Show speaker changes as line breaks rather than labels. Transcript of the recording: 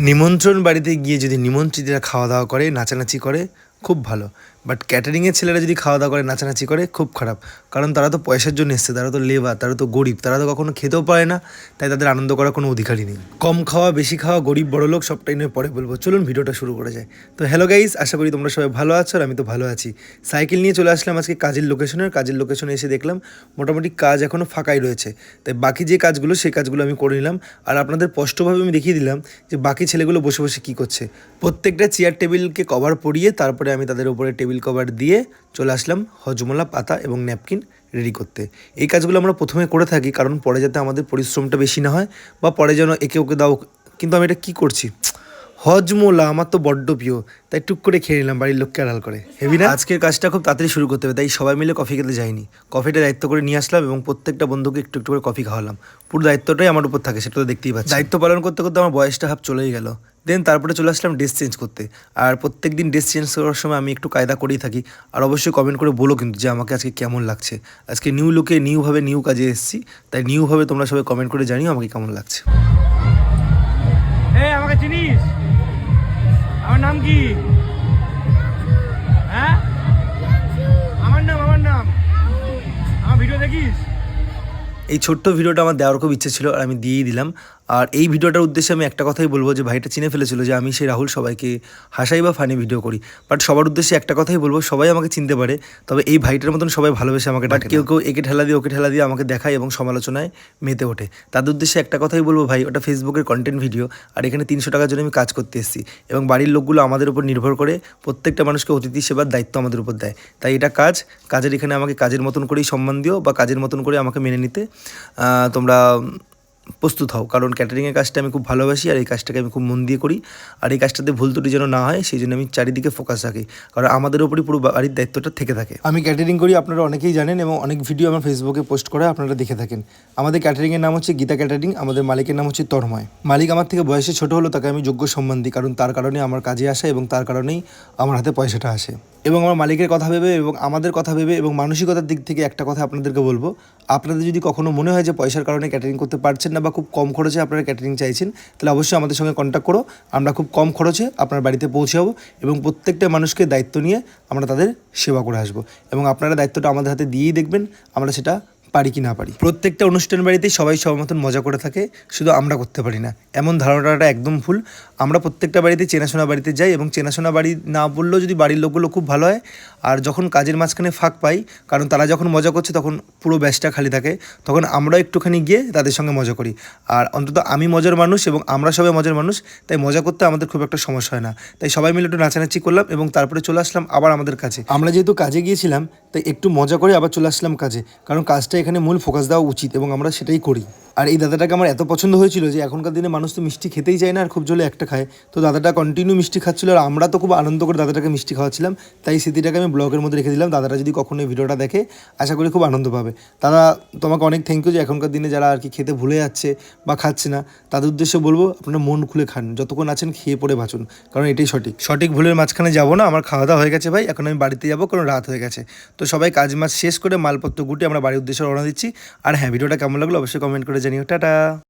নিমন্ত্রণ বাড়িতে গিয়ে যদি নিমন্ত্রিতরা খাওয়া দাওয়া করে নাচানাচি করে খুব ভালো। বাট ক্যাটারিংয়ের ছেলেরা যদি খাওয়া দাওয়া করে, নাচানাচি করে, খুব খারাপ। কারণ তারা তো পয়সার জন্য এসছে, তারা তো লেবার, তারা তো গরিব, তারা তো কখনো খেতেও পারে না। তাই তাদের আনন্দ করার কোনো অধিকারই নেই। কম খাওয়া, বেশি খাওয়া, গরিব, বড় লোক, সবটাই নিয়ে পরে বলব। চলুন ভিডিওটা শুরু করা যায় তো হ্যালো গাইস আশা করি তোমরা সবাই ভালো আছো আর আমি তো ভালো আছি। সাইকেল নিয়ে চলে আসলাম আজকে কাজের লোকেশনের কাজের লোকেশনে এসে দেখলাম, মোটামুটি কাজ এখনও ফাঁকাই রয়েছে। তাই বাকি যে কাজগুলো, সেই কাজগুলো আমি করে নিলাম। আর আপনাদের স্পষ্টভাবে আমি দেখিয়ে দিলাম যে বাকি ছেলেগুলো বসে বসে কী করছে। প্রত্যেকটা চেয়ার টেবিলকে কভার পরিয়ে তারপরে আমি তাদের উপরে টেবিল কভার দিয়ে চলে আসলাম হজমোলা পাতা এবং ন্যাপকিন রেডি করতে। এই কাজগুলো আমরা প্রথমে করে থাকি কারণ পরে যাতে আমাদের পরিশ্রমটা বেশি না হয় বা পরে যেন একে ওকে দাও। কিন্তু আমি এটা কী করছি? হজমোলা আমার তো বড্ড প্রিয় তাই টুক করে খেয়ে নিলাম বাড়ির লোককে আড়াল করে। হেবি না? আজকের কাজটা খুব তাড়াতাড়ি শুরু করতে হবে তাই সবাই মিলে কফি খেতে যাইনি। কফিটা দায়িত্ব করে নিয়ে আসলাম এবং প্রত্যেকটা বন্ধুকে একটু একটু করে কফি খাওয়ালাম। পুরো দায়িত্বটাই আমার উপর থাকে সেটা তো দেখতেই পাচ্ছি। দায়িত্ব পালন করতে করতে আমার বয়সটা হাফ চলেই গেল। দেন তারপরে চলে আসলাম ড্রেস চেঞ্জ করতে। আর প্রত্যেক দিন ড্রেস চেঞ্জ করার সময় আমি একটু কায়দা করেই থাকি। আর অবশ্যই কমেন্ট করে বলো কিন্তু যে আমাকে আজকে কেমন লাগছে। আজকে নিউ লুকে নিউভাবে নিউ কাজে এসেছি। তাই নিউভাবে তোমরা সবাই কমেন্ট করে জানিও আমাকে কেমন লাগছে।
আমাকে চিনিস? আমার নাম কি? হ্যাঁ? আমার নাম আমার নাম। আমার ভিডিও দেখিস?
এই ছোট্ট ভিডিওটা আমার দেওয়ার খুব ইচ্ছে ছিল আর আমি দিয়েই দিলাম। আর এই ভিডিওটার উদ্দেশ্যে আমি একটা কথাই বলব যে ভাইটা চিনে ফেলেছিল যে আমি সেই রাহুল সবাইকে হাসাই বা ফানি ভিডিও করি। বাট সবার উদ্দেশ্যে একটা কথাই বলব সবাই আমাকে চিনতে পারে তবে এই ভাইটার মতন সবাই ভালোবেসে আমাকে ডাকে কেউ কেউ একে ঠেলা দিয়ে ওকে ঠেলা দিয়ে আমাকে দেখায় এবং সমালোচনায় মেতে ওঠে। তাদের উদ্দেশ্যে একটা কথাই বলব ভাই ওটা ফেসবুকের কন্টেন্ট ভিডিও আর এখানে তিনশো টাকার জন্য আমি কাজ করতে এসেছি এবং বাড়ির লোকগুলো আমাদের উপর নির্ভর করে প্রত্যেকটা মানুষকে অতিথি সেবার দায়িত্ব আমাদের উপর দেয়। তাই এটা কাজ কাজের এখানে আমাকে কাজের মতন করেই সম্মান দিও বা কাজের মতন করে আমাকে মেনে নিতে। তোমরা প্রস্তুত হও। কারণ ক্যাটারিংয়ের কাজটা আমি খুব ভালোবাসি আর এই কাজটাকে আমি খুব মন দিয়ে করি। আর এই কাজটাতে ভুল ত্রুটি যেন না হয়, সেই জন্য আমি চারিদিকে ফোকাস রাখি। কারণ আমাদের ওপরই পুরো বাড়ির দায়িত্বটা থেকে থাকে। আমি ক্যাটারিং করি, আপনারা অনেকেই জানেন এবং অনেক ভিডিও আমার ফেসবুকে পোস্ট করে আপনারা দেখে থাকেন। আমাদের ক্যাটারিংয়ের নাম হচ্ছে গীতা ক্যাটারিং আমাদের মালিকের নাম হচ্ছে তন্ময়। মালিক আমার থেকে বয়সে ছোট হলো তাকে আমি যোগ্য সম্মান দিই, কারণ তার কারণে আমার কাজে আসে এবং তার কারণেই আমার হাতে পয়সাটা আসে। এবং আমার মালিকের কথা ভেবে এবং আমাদের কথা ভেবে এবং মানসিকতার দিক থেকে একটা কথা আপনাদেরকে বলব। আপনাদের যদি কখনো মনে হয় যে পয়সার কারণে ক্যাটারিং করতে পারছেন না বা খুব কম খরচে আপনারা ক্যাটারিং চাইছেন, তাহলে অবশ্যই আমাদের সঙ্গে কন্ট্যাক্ট করো। আমরা খুব কম খরচে আপনার বাড়িতে পৌঁছে যাব এবং প্রত্যেকটা মানুষকে দায়িত্ব নিয়ে আমরা তাদের সেবা করে আসব। এবং আপনারা দায়িত্বটা আমাদের হাতে দিয়েই দেখবেন, আমরা সেটা পারি কি না পারি। প্রত্যেকটা অনুষ্ঠান বাড়িতেই সবাই সবার মতন মজা করে থাকে, শুধু আমরা করতে পারি না। এমন ধারণাটা একদম ভুল। আমরা প্রত্যেকটা বাড়িতে চেনাশোনা বাড়িতে যাই এবং চেনাশোনা বাড়ি না বললেও যদি বাড়ির লোকগুলো খুব ভালো হয়, আর যখন কাজের মাঝখানে ফাঁক পাই, কারণ তারা যখন মজা করছে তখন পুরো ব্যাচটা খালি থাকে, তখন আমরাও একটুখানি গিয়ে তাদের সঙ্গে মজা করি। আর অন্তত আমি মজার মানুষ এবং আমরা সবাই মজার মানুষ, তাই মজা করতে আমাদের খুব একটা সমস্যা হয় না। তাই সবাই মিলে একটু নাচানাচি করলাম এবং তারপরে চলে আসলাম আবার আমাদের কাছে আমরা যেহেতু কাজে গিয়েছিলাম, তাই একটু মজা করে আবার চলে আসলাম কাজে, কারণ কাজটা এখানে মূল ফোকাস দেওয়া উচিত এবং আমরা সেটাই করি। আর এই দাদাটাকে আমার এত পছন্দ হয়েছিল যে এখনকার দিনে মানুষ তো মিষ্টি খেতেই চায় না আর খুব জলে একটা খায়। তো দাদাটা কন্টিনিউ মিষ্টি খাচ্ছিল আর আমরা তো খুব আনন্দ করে দাদাটাকে মিষ্টি খাওয়াচ্ছিলাম। তাই স্মৃতিটাকে আমি ব্লগের মধ্যে রেখে দিলাম। দাদাটা যদি কখনো এই ভিডিওটা দেখে, আশা করি খুব আনন্দ পাবে। দাদা, তোমাকে অনেক থ্যাংক ইউ যে এখনকার দিনে যারা আর কি খেতে ভুলে যাচ্ছে বা খাচ্ছে না, তাদের উদ্দেশ্যে বলব আপনারা মন খুলে খান। যতক্ষণ আছেন খেয়ে পড়ে বাঁচুন, কারণ এটাই সঠিক। সঠিক ভুলের মাঝখানে যাব না, আমার খাওয়া দাওয়া হয়ে গেছে ভাই। এখন আমি বাড়িতে যাব, কারণ রাত হয়ে গেছে। তো সবাই কাজ মাছ শেষ করে মালপত্র গুটি আমরা বাড়ির উদ্দেশ্যে রওনা দিচ্ছি। আর হ্যাঁ ভিডিওটা কেমন লাগল অবশ্যই কমেন্ট করে জানিও। টাটা!